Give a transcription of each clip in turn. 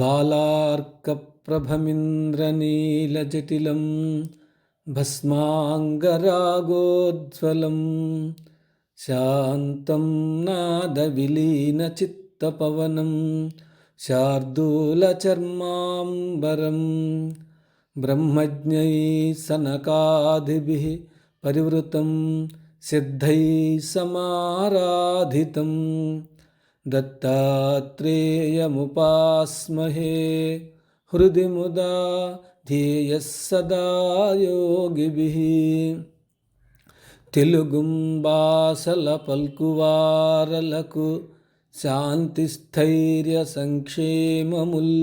बालार्कप्रभमिन्द्रनीलजटिलं भस्माङ्गरागोज्ज्वलं शान्तं नादविलीनचित्तपवनं शार्दूलचर्माम्बरं ब्रह्मज्ञैः सनकादिभिः परिवृतं सिद्धैः समाराधितम् दत्तात्रेयमुपास्महे हृदि मुदा ध्येयः सदा योगिभिः తెలుగుంబాసల పల్కువారలకు శాంతిస్థైర్య సంక్షేమముల్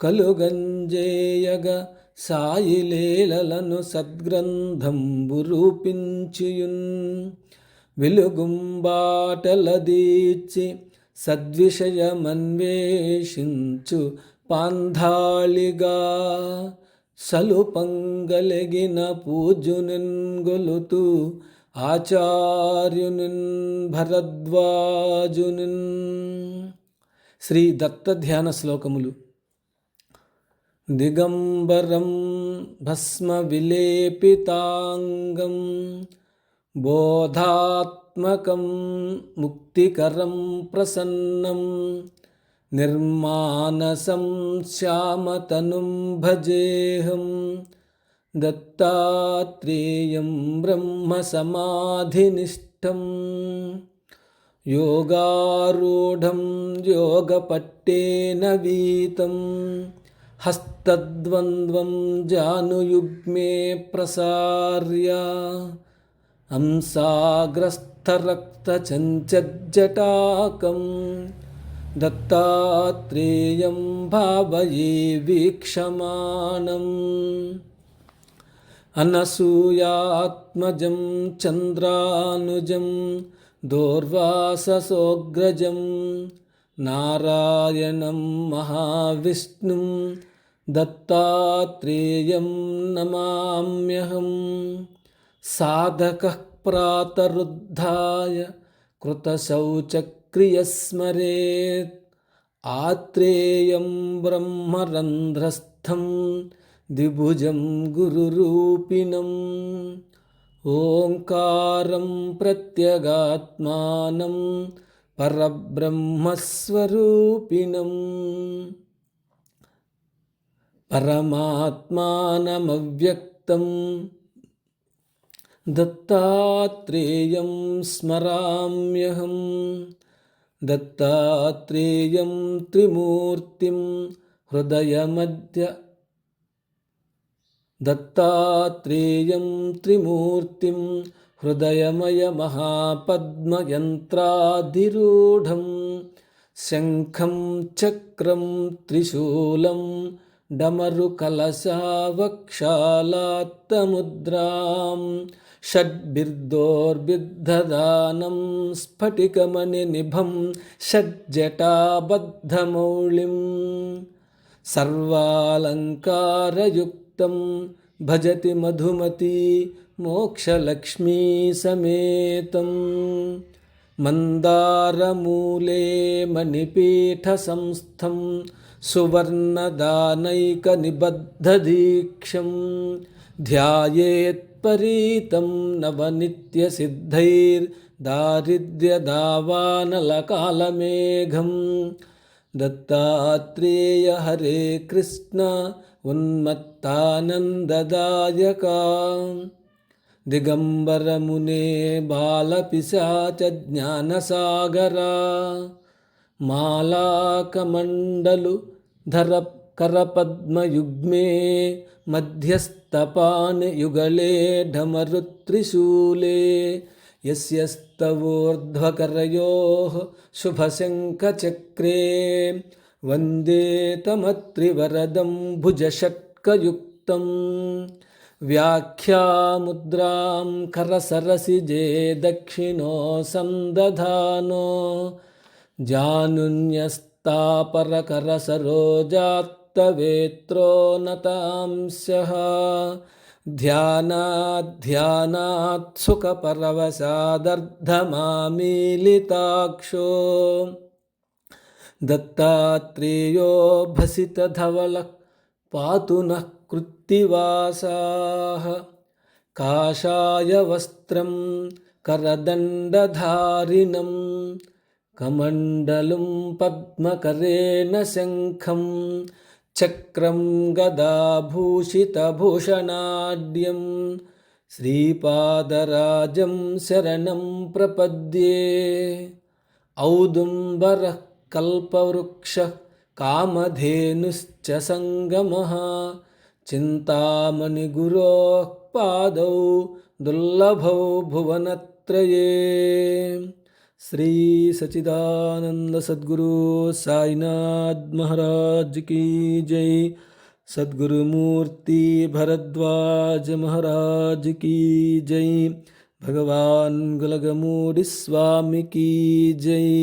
కలుగంజేయగ సాయిలేలలను సద్గ్రంథంబు రూపించియున్ వెలుగుంబాటలదీచి సద్విషయమన్వేషించు పాంధాళిగా సలుపంగలిగిన పూజునిన్ ఆచార్యునిన్ భరద్వాజునిన్. శ్రీ దత్త ధ్యాన శ్లోకములు. దిగంబరం భస్మ విలేపితాంగం బోధాత్మకం ముక్తికరం ప్రసన్నం నిర్మానసం శ్యామతనుం భజేహం దత్తాత్రేయం బ్రహ్మసమాధినిష్టం యోగారూఢం యోగపట్టేన వీతం హస్తద్వంద్వం జానుయుగ్మే ప్రసార్య हंसाग्रस्थरक्तचञ्चज्जटाकं दत्तात्रेयं भावये वीक्षमाणम् अनसूयात्मजं चन्द्रानुजं दोर्वाससोऽग्रजं नारायणं महाविष्णुं दत्तात्रेयं नमाम्यहम् సాధక ప్రాతరుద్ధాయ కృతశౌచక్రియస్మరేత్ ఆత్రేయం బ్రహ్మరంధ్రస్థం ద్విభుజం గురురూపిణం ఓంకారం ప్రత్యగాత్మానం పరబ్రహ్మస్వరూపిణం పరమాత్మానమవ్యక్తం దత్తాత్రేయం స్మరామ్యహం దత్తాత్రేయం త్రిమూర్తిం హృదయమద్య దత్తాత్రేయం త్రిమూర్తిం హృదయమయమహాపద్మయంత్రాధిరూఢం శంఖం చక్రం త్రిశూలం డమరు కలశావక్షాళాత్తముద్రాం షడ్బిర్దోర్బిద్ధదానం స్ఫటికమణి నిభం షడ్జటాబద్ధమౌళిం సర్వాలంకారయుక్తం భజతి మధుమతి మోక్షలక్ష్మీ సమేతం మందారమూలే మణిపీఠ సంస్థం सुवर्णदानैकनिबद्धदीक्षं ध्यायेत्परीतं नवनित्यसिद्धैर्दारिद्र्यदावानलकालमेघं दत्तात्रेय हरे कृष्ण उन्मत्तानन्ददायका दिगम्बरमुने बालपिशाचज्ञानसागरा మాలాకమండలు ధర కరపద్మయుగ్మే మధ్యస్థపానయుగలే ఢమరుత్రిశూలే యస్యస్తవోర్ధ్వకరయో శుభశంఖచక్రే. వందే తమత్రివరదం భుజషట్కయుక్తం వ్యాఖ్యాముద్రాం కరసరసి జే దక్షిణో సందధానో. सन्दधानो जानुन्यस्तापरकरसरोजात्तवेत्रो नतांस्यः ध्यानाध्यानात् सुखपरवशादर्धमामीलिताक्षो दत्तात्रेयो भसितधवलः पातु नः कृत्तिवासाः काषायवस्त्रं करदण्डधारिणं కమండలం పద్మకరేణ శంఖం చక్రం గదాభూషితభూషణాడ్యం శ్రీపాదరాజం శరణం ప్రపద్యే. ఔదుంబర కల్పవృక్ష కామధేనుశ్చ సంగమ చింతామణిగురో పాదౌ దుర్లభౌ భువనత్రయే. श्री सचिदानंद सदगुरु साईनाथ महाराज की जय। सदगुरु मूर्ति भरद्वाज महाराज की जय। भगवान गुलगमूरी स्वामी की जय।